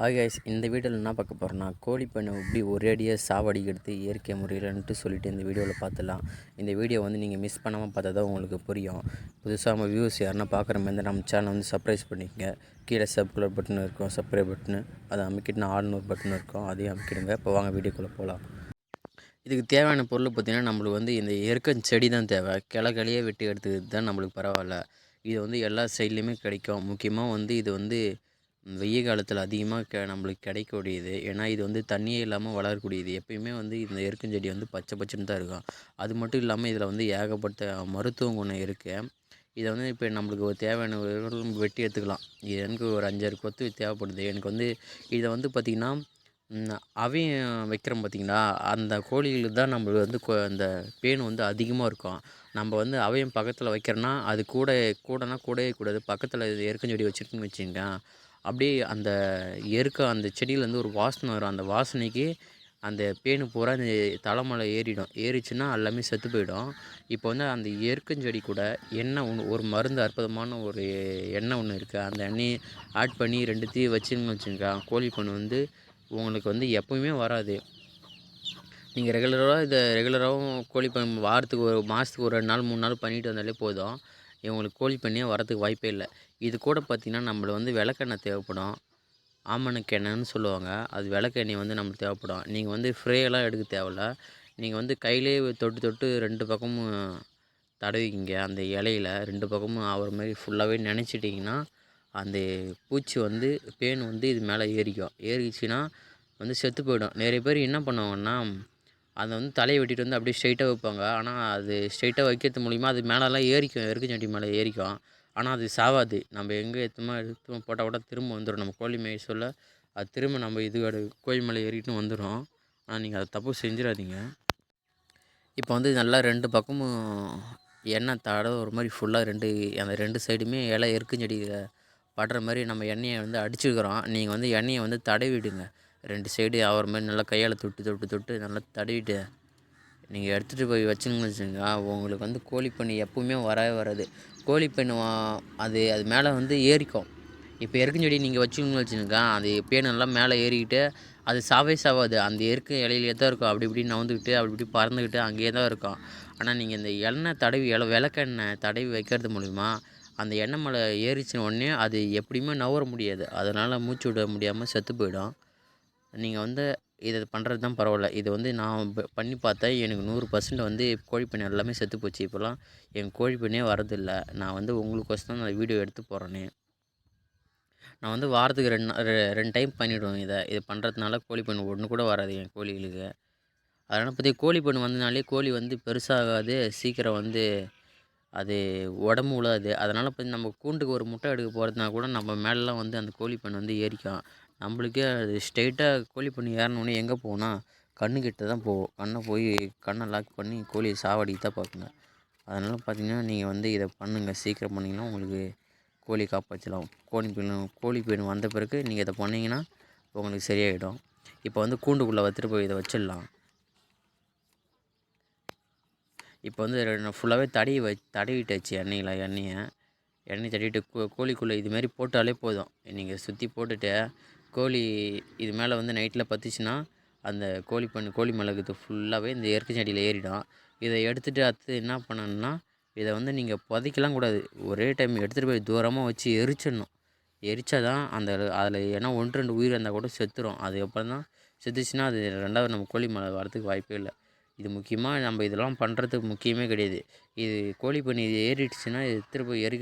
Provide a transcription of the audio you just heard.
Hi guys இந்த வீடியோவில் என்ன பார்க்க போகிறோன்னா கோழி பண்ணை எப்படி ஒரேடியாக சாவடிக்கிறது இயற்கை முறையில்ன்ட்டு சொல்லிட்டு இந்த வீடியோவில் பார்த்துலாம் இந்த வீடியோ வந்து நீங்கள் மிஸ் பண்ணாமல் பார்த்தா தான் உங்களுக்கு புரியும். புதுசாக நம்ம வியூஸ் யாருன்னா பார்க்குற மாதிரி நம்ம சேனல் வந்து சப்ரைஸ் பண்ணிக்கங்க. கீழே சப்ஸ்கிரைப் பட்டன் இருக்கும் சப்ஸ்கிரைப் பட்டனு அதை அமைக்கிட்டு ஆள்னு ஒரு பட்டன் இருக்கும் அதையும் அமைக்கிடுங்க. இப்போ வாங்க வீடியோக்குள்ளே போகலாம் இதுக்கு தேவையான பொருள் பார்த்திங்கன்னா நம்மளுக்கு வந்து இந்த இயற்கை செடி தான் தேவை. கிளக்கிளையே வெட்டி எடுத்துக்கிறது தான் நம்மளுக்கு பரவாயில்ல. இது வந்து எல்லா சைட்லேயுமே கிடைக்கும். முக்கியமாக வந்து இது வந்து வெய்ய காலத்தில் அதிகமாக க நம்மளுக்கு கிடைக்கக்கூடியது. ஏன்னா இது வந்து தண்ணியே இல்லாமல் வளரக்கூடியது. எப்பயுமே வந்து இந்த எருக்கஞ்செடி வந்து பச்சை பச்சைன்னு தான் இருக்கும். அது மட்டும் இல்லாமல் இதில் வந்து ஏகப்பட்ட மருத்துவ குணம் இருக்குது இதை வந்து இப்போ நம்மளுக்கு ஒரு தேவையான வெட்டி எடுத்துக்கலாம். இது எனக்கு ஒரு அஞ்சாறு கொத்து தேவைப்படுது. எனக்கு வந்து இதை வந்து பார்த்திங்கன்னா அவையும் வைக்கிறோம் பார்த்திங்களா அந்த கோழிகளுக்கு தான் நம்மளுக்கு வந்து அந்த பேன் வந்து அதிகமாக இருக்கும். நம்ம வந்து அவையும் பக்கத்தில் வைக்கிறோன்னா அது கூட கூடனா கூடவே கூடாது. பக்கத்தில் எருக்கஞ்செடி வச்சுருக்குன்னு வச்சுக்கோங்க. அப்படியே அந்த எருக்க அந்த செடியிலேருந்து ஒரு வாசனை வரும். அந்த வாசனைக்கு அந்த பேனு பூரா அந்த தலைமலை ஏறிடும். ஏறிச்சுன்னா எல்லாமே செத்து போயிடும். இப்போ வந்து அந்த எருக்கஞ்செடி கூட எண்ணெய் ஒன்று ஒரு மருந்து அற்புதமான ஒரு எண்ணெய் ஒன்று இருக்குது அந்த எண்ணெயை ஆட் பண்ணி ரெண்டுத்தையும் வச்சுன்னு வச்சுங்க கோழி பண்ணு வந்து உங்களுக்கு வந்து எப்போவுமே வராது. நீங்கள் ரெகுலராக இதை ரெகுலராகவும் கோழி பண்ண வாரத்துக்கு ஒரு மாதத்துக்கு ஒரு ரெண்டு நாள் மூணு நாள் பண்ணிட்டு வந்தாலே போதும். இவங்களுக்கு கோழி பண்ணியே வரதுக்கு வாய்ப்பே இல்லை. இது கூட பார்த்திங்கன்னா நம்மளை வந்து விளக்கெண்ணெய் தேவைப்படும். ஆமணக்கெண்ணெய்னு சொல்லுவாங்க. அது விளக்கெண்ணெய் வந்து நம்மளுக்கு தேவைப்படும். நீங்கள் வந்து ஃப்ரேயெல்லாம் எடுக்க தேவையில்ல. நீங்கள் வந்து கையிலே தொட்டு தொட்டு ரெண்டு பக்கமும் தடவிக்கிங்க. அந்த இலையில ரெண்டு பக்கமும் ஆகிற மாதிரி ஃபுல்லாகவே நினச்சிட்டிங்கன்னா அந்த பூச்சி வந்து பேன் வந்து இது மேலே ஏறிக்கும். ஏறிச்சுன்னா வந்து செத்து போயிடும். நிறைய பேர் என்ன பண்ணுவாங்கன்னா அதை வந்து தலையை வெட்டிட்டு வந்து அப்படியே ஸ்ட்ரைட்டாக வைப்பாங்க. ஆனால் அது ஸ்ட்ரைட்டாக வைக்கிறது மூலிமா அது மேலெல்லாம் ஏறிக்கும் எருக்கஞ்சட்டி மேலே ஏறிக்கும். ஆனால் அது சாவாது. நம்ம எங்கே எடுத்துமா எடுத்து போட்டால் கூட திரும்ப வந்துடும் நம்ம கோழி மேய சொல்ல அது திரும்ப நம்ம இது கோழி மேலே ஏறிட்டு வந்துடும் ஆனால் நீங்கள் அதை தப்பு செஞ்சிடாதீங்க. இப்போ வந்து நல்லா ரெண்டு பக்கமும் எண்ணெய் தடவை ஒரு மாதிரி ஃபுல்லாக ரெண்டு அந்த ரெண்டு சைடுமே இலை எருக்கஞ்செடியில் படுற மாதிரி நம்ம எண்ணெயை வந்து அடிச்சுக்கிறோம். நீங்கள் வந்து எண்ணெயை வந்து தடவிடுங்க. ரெண்டு சைடு ஆகிற மாதிரி நல்லா கையால் தொட்டு தொட்டு தொட்டு நல்லா தடவிட்டு நீங்கள் எடுத்துகிட்டு போய் வச்சுங்கன்னு வச்சுங்க உங்களுக்கு வந்து கோழிப்பண்ணி எப்போவுமே வரவே வராது. கோழிப்பண்ணி அது அது மேலே வந்து ஏறிக்கும். இப்போ எருக்கஞ்செடி நீங்கள் வச்சுக்கணும்னு வச்சுக்கோங்க. அது பேனெல்லாம் மேலே ஏறிக்கிட்டு அது சாவே சாவாது. அந்த எருக்கு இலையிலே தான் இருக்கும். அப்படி இப்படி நவுந்துக்கிட்டு அப்படி இப்படி பறந்துக்கிட்டு அங்கேயே தான் இருக்கும். ஆனால் நீங்கள் இந்த எண்ணெய் தடவி இல விளக்கெண்ணெய் தடவி வைக்கிறது மூலிமா அந்த எண்ணெய் மலை ஏறிச்சின உடனே அது எப்படியுமே நவர முடியாது. அதனால் மூச்சு விட முடியாமல் செத்து போயிடும். நீங்கள் வந்து இதை பண்ணுறது தான் பரவாயில்ல இது வந்து நான் பண்ணி பார்த்தேன். எனக்கு நூறு பர்சன்ட் வந்து கோழிப்பண்ணை எல்லாமே செத்து போச்சு. இப்போல்லாம் என் கோழிப்பண்ணையே வரதில்லை. நான் வந்து உங்களுக்கோசம் நான் வீடியோ எடுத்து போகிறேனே நான் வந்து வாரத்துக்கு ரெண்டு ரெண்டு டைம் பண்ணிவிடுவேன் இதை. இது பண்ணுறதுனால கோழிப்பண்ணு ஒன்று கூட வராது என் கோழிகளுக்கு. அதனால் பற்றி கோழிப்பண்ணு வந்தனாலே கோழி வந்து பெருசாகாது. சீக்கிரம் வந்து அது உடம்பு உழாது அதனால் இப்போ நம்ம கூண்டுக்கு ஒரு முட்டை எடுக்க போகிறதுனா கூட நம்ம மேலெலாம் வந்து அந்த கோழிப்பண்ணை வந்து ஏறிக்கும். நம்மளுக்கே அது ஸ்ட்ரெயிட்டாக கோழி பண்ணி ஏறினோடனே எங்கே போகும்னா கண்ணுக்கிட்ட தான் போகும் கண்ணை போய் கண்ணை லாக் பண்ணி கோழியை சாவடிக்கு தான் பார்க்குங்க அதனால் பார்த்திங்கன்னா நீங்கள் வந்து இதை பண்ணுங்கள் சீக்கிரம் பண்ணிங்கன்னா உங்களுக்கு கோழி காப்பாற்றலாம் கோழி பெண் கோழி பெண் வந்த பிறகு நீங்கள் இதை பண்ணிங்கன்னா உங்களுக்கு சரியாயிடும். இப்போ வந்து கூண்டுக்குள்ளே வச்சுட்டு போய் இதை வச்சிடலாம். இப்போ வந்து ஃபுல்லாகவே தடவி வ தடவிட்டாச்சு எண்ணெயில் எண்ணெயை. எண்ணெய் தடவிட்டு கோ கோழிக்குள்ளே இதுமாரி போட்டாலே போதும். நீங்கள் சுற்றி போட்டுட்டு கோழி இது மேலே வந்து நைட்டில் பற்றிச்சின்னா அந்த கோழி பண்ணு கோழி மிளகுது ஃபுல்லாகவே இந்த இயற்கை செடியில் ஏறிடும். இதை எடுத்துகிட்டு அடுத்து என்ன பண்ணணுன்னா இதை வந்து நீங்கள் புதைக்கலாம் கூடாது. ஒரே டைம் எடுத்துகிட்டு போய் தூரமாக வச்சு எரிச்சிடணும். எரிச்சா தான் அந்த அதில் ஏன்னா ஒன்று ரெண்டு உயிர் இருந்தால் கூட செத்துரும். அதுக்கப்புறம் தான் செத்துச்சுன்னா அது ரெண்டாவது நம்ம கோழி மலை வரதுக்கு வாய்ப்பே இல்லை. இது முக்கியமாக நம்ம இதெல்லாம் பண்ணுறதுக்கு முக்கியமே கிடையாது. இது கோழி பண்ணி இது ஏறிடுச்சுன்னா எடுத்துகிட்டு போய் எரி